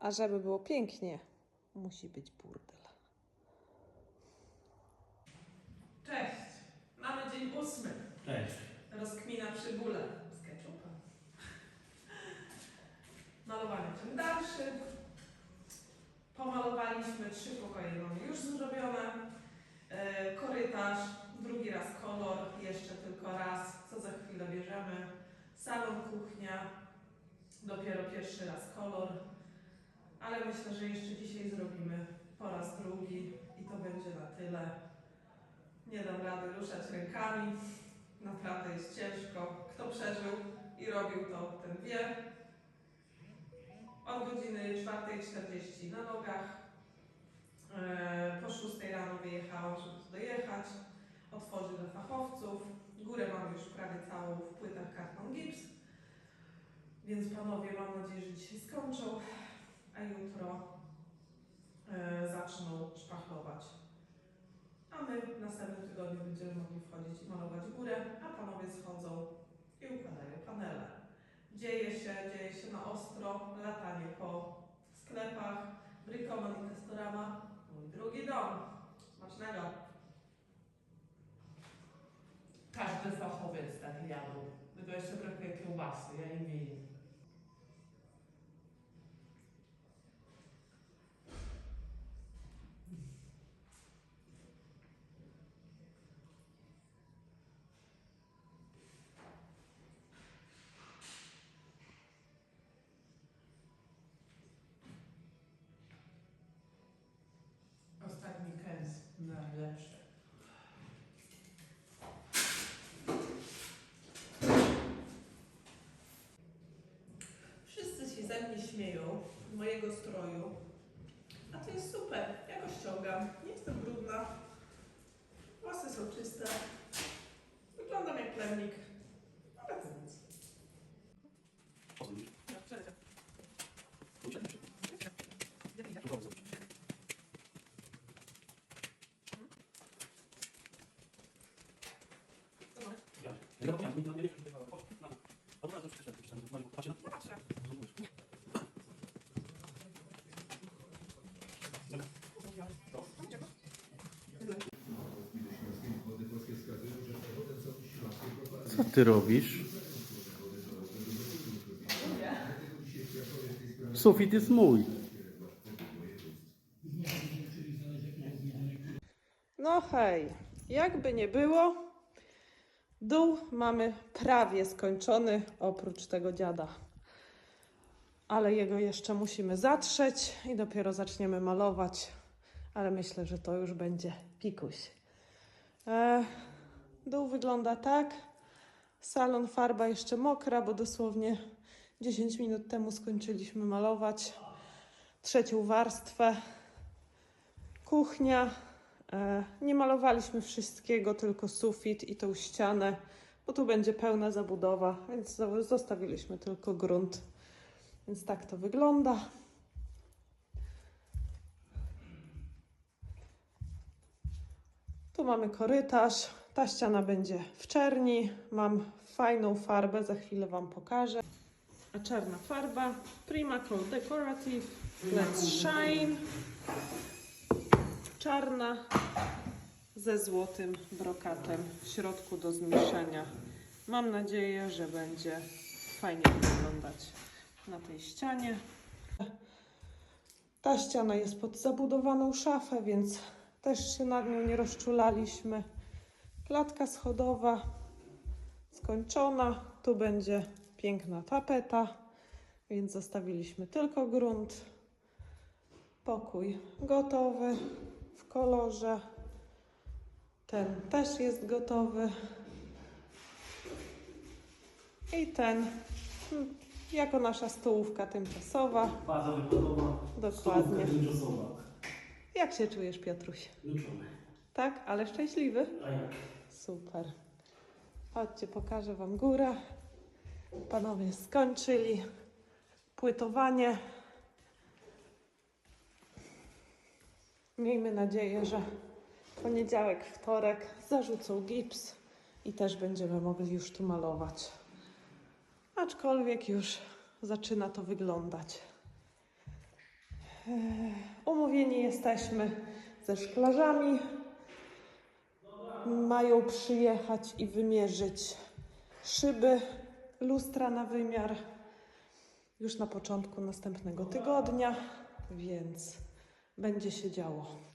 A żeby było pięknie, musi być burdel. Cześć! Mamy dzień ósmy. Cześć. Rozkmina przy bóle z ketchupem. Malowanie ciąg dalszy. Pomalowaliśmy trzy pokoje, mamy już zrobione. E, korytarz, drugi raz kolor, jeszcze tylko raz, co za chwilę bierzemy. Salon, kuchnia, dopiero pierwszy raz kolor. Ale myślę, że jeszcze dzisiaj zrobimy po raz drugi i to będzie na tyle. Nie dam rady ruszać rękami. Naprawdę jest ciężko. Kto przeżył i robił to, ten wie. Od godziny 4.40 na nogach. Eee, Po 6 rano wyjechałam, żeby dojechać. Otworzyć dla fachowców. Górę mam już prawie całą w płytach karton gips. Więc panowie, mam nadzieję, że dzisiaj skończą, a jutro e, zaczną szpachlować. A my w następnym tygodniu będziemy mogli wchodzić i malować górę, a panowie schodzą i układają panele. Dzieje się, dzieje się na ostro, latanie po sklepach, Brykoman i Testorama, mój drugi dom. Smacznego! Każdy fachowiec tak jadł. Tylko jeszcze brakuje kiełbasy, ja nie śmieją, z mojego stroju. A to jest super, ja go ściągam, nie jestem brudna. Włosy są czyste. Wyglądam jak plemnik. Ale nic. Co ty robisz? Sufit jest mój. No hej, jakby nie było, dół mamy prawie skończony, oprócz tego dziada. Ale jego jeszcze musimy zatrzeć i dopiero zaczniemy malować. Ale myślę, że to już będzie pikuś. E, dół wygląda tak. Salon farba jeszcze mokra, bo dosłownie 10 minut temu skończyliśmy malować trzecią warstwę. Kuchnia. E, nie malowaliśmy wszystkiego, tylko sufit i tą ścianę, bo tu będzie pełna zabudowa, więc zo- zostawiliśmy tylko grunt. Więc tak to wygląda. Tu mamy korytarz. Ta ściana będzie w czerni. Mam fajną farbę, za chwilę Wam pokażę. A czarna farba Primacolor Decorative Let's Shine. Czarna ze złotym brokatem w środku do zmniejszenia. Mam nadzieję, że będzie fajnie wyglądać na tej ścianie. Ta ściana jest pod zabudowaną szafę, więc też się nad nią nie rozczulaliśmy. Klatka schodowa skończona. Tu będzie piękna tapeta, więc zostawiliśmy tylko grunt. Pokój gotowy w kolorze. Ten też jest gotowy. I ten hmm, jako nasza stołówka tymczasowa. Baza wykładowa. Dokładnie. tymczasowa. Jak się czujesz, Piotruś? Wyczumy. Tak, ale szczęśliwy? A jak? Super. Chodźcie, pokażę Wam górę. Panowie skończyli płytowanie. Miejmy nadzieję, że poniedziałek, wtorek zarzucą gips i też będziemy mogli już tu malować. Aczkolwiek już zaczyna to wyglądać. E, Umówieni jesteśmy ze szklarzami. Mają przyjechać i wymierzyć szyby, lustra na wymiar już na początku następnego tygodnia, więc będzie się działo.